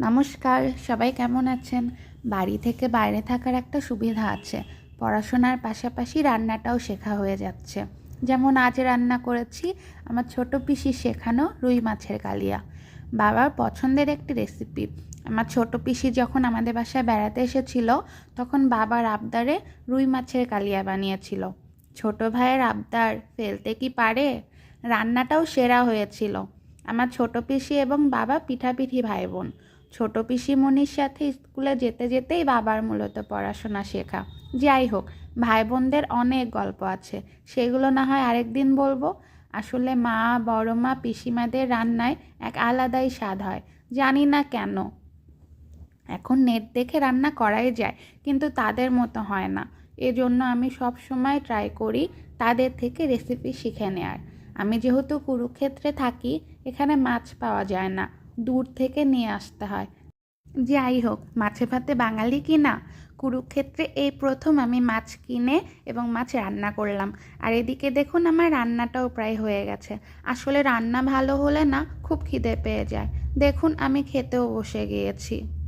নমস্কার, সবাই কেমন আছেন? বাড়ি থেকে বাইরে থাকার একটা সুবিধা আছে। পড়াশোনার পাশাপাশি রান্নাটাও শেখা হয়ে যাচ্ছে। যেমন আজ রান্না করেছি, আমার ছোট পিসি শেখানো রুই মাছের কালিয়া। বাবার পছন্দের একটি রেসিপি। আমার ছোট পিসি যখন আমাদের বাসায় বেড়াতে এসেছিল, তখন বাবার আবদারে রুই মাছের কালিয়া বানিয়েছিল। ছোট ভাইয়ের আবদার ফেলতে কি পারে? রান্নাটাও সেরা হয়েছিল। আমার ছোট পিসি এবং বাবা পিঠাপিঠি ভাই বোন ছোট পিসিমণির সাথে স্কুলে যেতে যেতেই বাবার মূলত পড়াশোনা শেখা। যাই হোক ভাই বোনদের অনেক গল্প আছে। সেগুলো না হয় আরেকদিন বলব। আসলে মা বড় মা পিসিমাদের রান্নায় এক আলাদাই স্বাদ হয়। জানি না কেন। এখন নেট দেখে রান্না করাই যায়, কিন্তু তাদের মতো হয় না। এজন্য আমি সব সময় ট্রাই করি তাদের থেকে রেসিপি শিখে নেয়ার। আমি যেহেতু কুরুক্ষেত্রে থাকি, এখানে মাছ পাওয়া যায় না। দূর থেকে নিয়ে আসতে হয়। যাই হোক, মাছে ভাতে বাঙালি কি না? কুরুক্ষেত্রে এই প্রথম আমি মাছ কিনে এবং মাছ রান্না করলাম। আর এদিকে দেখুন আমার রান্নাটাও প্রায় হয়ে গেছে। আসলে রান্না ভালো হলে না খুব খিদে পেয়ে যায়। দেখুন আমি খেতেও বসে গিয়েছি।